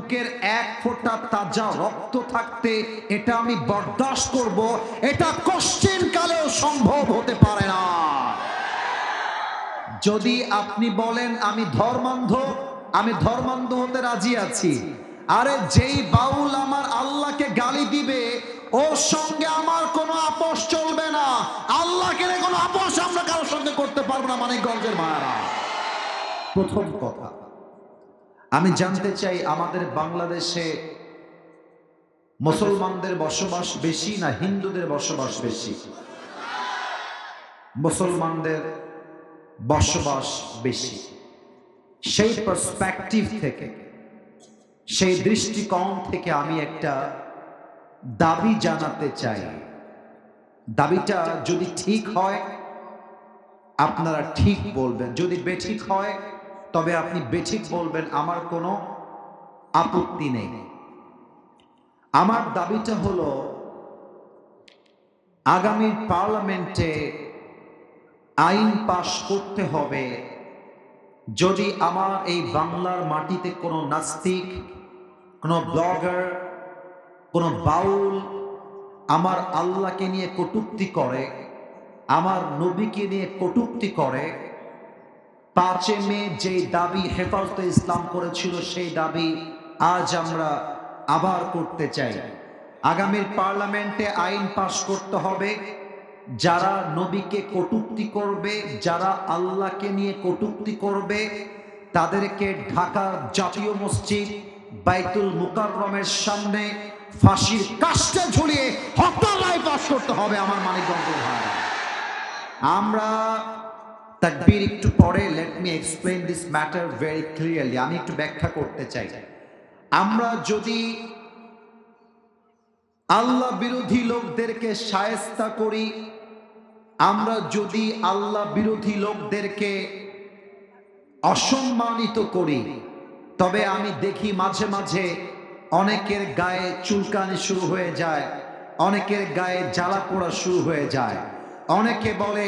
বুকের এক ফোঁটা তাজা রক্ত থাকতে এটা আমি বরদাস্ত করব। এটা কোশ্চেন কালেও সম্ভব হতে পারে না। যদি আপনি বলেন, আমি ধর্মান্ধ আমি ধর্মান্ধ হতে রাজি আছি। আরে যেই বাউল আমার আল্লাহকে গালি দিবে, ওর সঙ্গে আমার কোনো আপোষ চলবে না। আল্লাহকে কোনো আপোষ আমরা কারোর সঙ্গে করতে পারব না মানে মানিকগঞ্জের মায়েরা। প্রথম কথা। আমি জানতে চাই আমাদের বাংলাদেশে মুসলমানদের বসবাস বেশি না হিন্দুদের বসবাস বেশি? মুসলমানদের বসবাস বেশি। সেই পার্সপেক্টিভ থেকে, সেই দৃষ্টিকোণ থেকে আমি একটা দাবি জানাতে চাই। দাবিটা যদি ঠিক হয়, আপনারা ঠিক বলবেন। যদি বেঠিক হয় তবে আপনি বেঠিক বলবেন, আমার কোনো আপত্তি নেই। আমার দাবিটা হলো, আগামী পার্লামেন্টে আইন পাশ করতে হবে। যদি আমার এই বাংলার মাটিতে কোনো নাস্তিক, কোনো ব্লগার, কোনো বাউল আমার আল্লাহকে নিয়ে কটূক্তি করে, আমার নবীকে নিয়ে কটূক্তি করে পাঁচে মে যে দাবি হেফাজতে ইসলাম করেছিল, সেই দাবি আজ আমরা আবার করতে চাই। আগামীর পার্লামেন্টে আইন পাশ করতে হবে। যারা নবীকে কটূক্তি করবে, যারা আল্লাহকে নিয়ে কটূক্তি করবে, তাদেরকে ঢাকার জাতীয় মসজিদ বাইতুল মুকাররমের সামনে ফাঁসির কাজটা ঝুলিয়ে হত্যা রায় পাশ করতে হবে আমার মানিকগঞ্জ ভাইরা। আমরা তাকবীর একটু পরে let me explain this matter very clearly আমি একটু ব্যাখ্যা করতে চাই। আমরা যদি আল্লাহ বিরোধী লোকদেরকে সায়স্তা করি, আমরা যদি আল্লাহ বিরোধী লোকদেরকে অসম্মানিত করি, তবে আমি দেখি মাঝে মাঝে অনেকের গায়ে চুলকানি শুরু হয়ে যায়, অনেকের গায়ে জ্বালা পোড়া শুরু হয়ে যায়, অনেকে বলে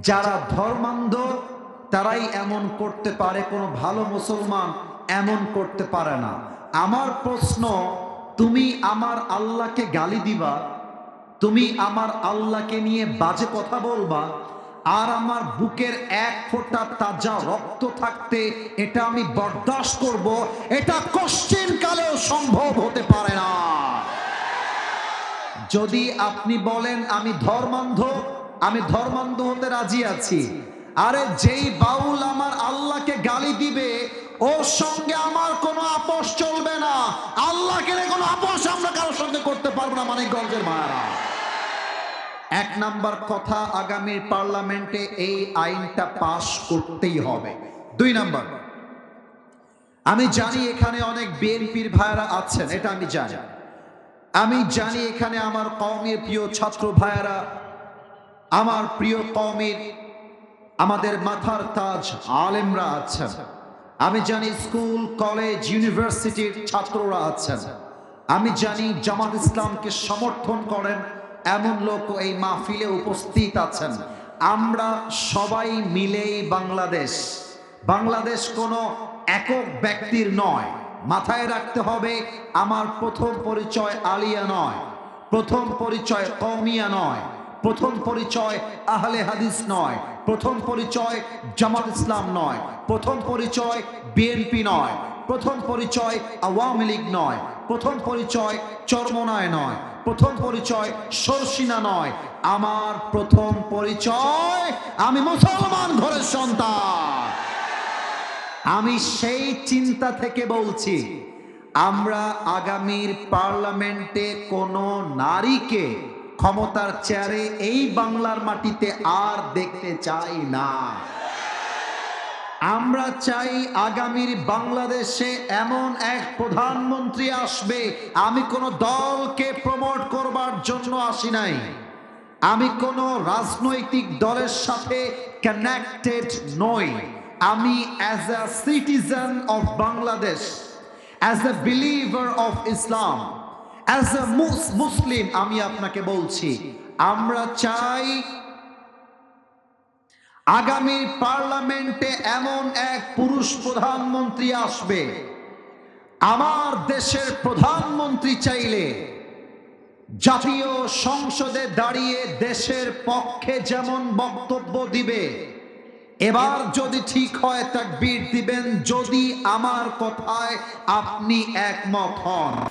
যারা ধর্মান্ধ, তারাই এমন করতে পারে কোনো ভালো মুসলমান, এমন করতে পারে না। আমার প্রশ্ন, তুমি আমার আল্লাহকে গালি দিবা? তুমি আমার আল্লাহকে নিয়ে বাজে কথা বলবা? আর আমার বুকের এক ফোঁটা তাজা রক্ত থাকতে এটা আমি বরদাস্ত করব? এটা কোশ্চেন কালেও সম্ভব হতে পারে না। যদি আপনি বলেন, আমি ধর্মান্ধ আমি ধর্মান্ধ হতে রাজি আছি। আরে যেই বাউল আমার আল্লাহকে গালি দিবে, ওর সঙ্গে আমার কোনো আপোষ চলবে না। আল্লাহকে কোনো আপোষ আমরা কারোর সঙ্গে করতে পারব না, মানিকগঞ্জের মায়েরা। এক নাম্বার কথা, আগামী পার্লামেন্টে এই আইনটা পাশ করতেই হবে। দুই নাম্বার, আমি জানি এখানে অনেক বিএনপির ভাইয়েরা আছেন, এটা আমি জানি। আমি জানি এখানে আমার কওমের প্রিয় ছাত্র ভাইয়েরা আমার প্রিয় কওমের, আমাদের মাথার তাজ আলেমরা আছেন। আমি জানি স্কুল, কলেজ, ইউনিভার্সিটির ছাত্ররা আছেন। আমি জানি জামাত ইসলামকে সমর্থন করেন, এমন লোক এই মাহফিলে উপস্থিত আছেন। আমরা সবাই মিলেই বাংলাদেশ। বাংলাদেশ কোনো একক ব্যক্তির নয়। মাথায় রাখতে হবে, আমার প্রথম পরিচয় আলিয়া নয়, প্রথম পরিচয় কৌমিয়া নয়। প্রথম পরিচয় আহলে হাদিস নয়। প্রথম পরিচয় জামাত ইসলাম নয়। প্রথম পরিচয় বিএনপি নয়। প্রথম পরিচয় আওয়ামী লীগ নয়। প্রথম পরিচয় চরমনায় নয়। প্রথম পরিচয় সরসিনা নয়। আমার প্রথম পরিচয়, আমি মুসলমান ঘরের সন্তান। আমি সেই চিন্তা থেকে বলছি, আমরা আগামীর পার্লামেন্টে কোনো নারীকে ক্ষমতার চেয়ারে এই বাংলার মাটিতে আর দেখতে চাই না। আমরা চাই আগামীর বাংলাদেশে এমন এক প্রধানমন্ত্রী আসবে। আমি কোনো দলকে প্রমোট করবার জন্য আসি নাই। আমি কোনো রাজনৈতিক দলের সাথে কানেক্টেড নই। আমি as a citizen of Bangladesh as a believer of Islam as a Muslim আমি আপনাকে বলছি, আমরা চাই আগামী পার্লামেন্টে এমন এক পুরুষ প্রধানমন্ত্রী আসবে। আমার দেশের প্রধানমন্ত্রী চাইলে জাতীয় সংসদে দাঁড়িয়ে দেশের পক্ষে যেমন বক্তব্য দিবে, এবার যদি ঠিক হয় তাকবীর দিবেন, যদি আমার কথায় আপনি একমত হন।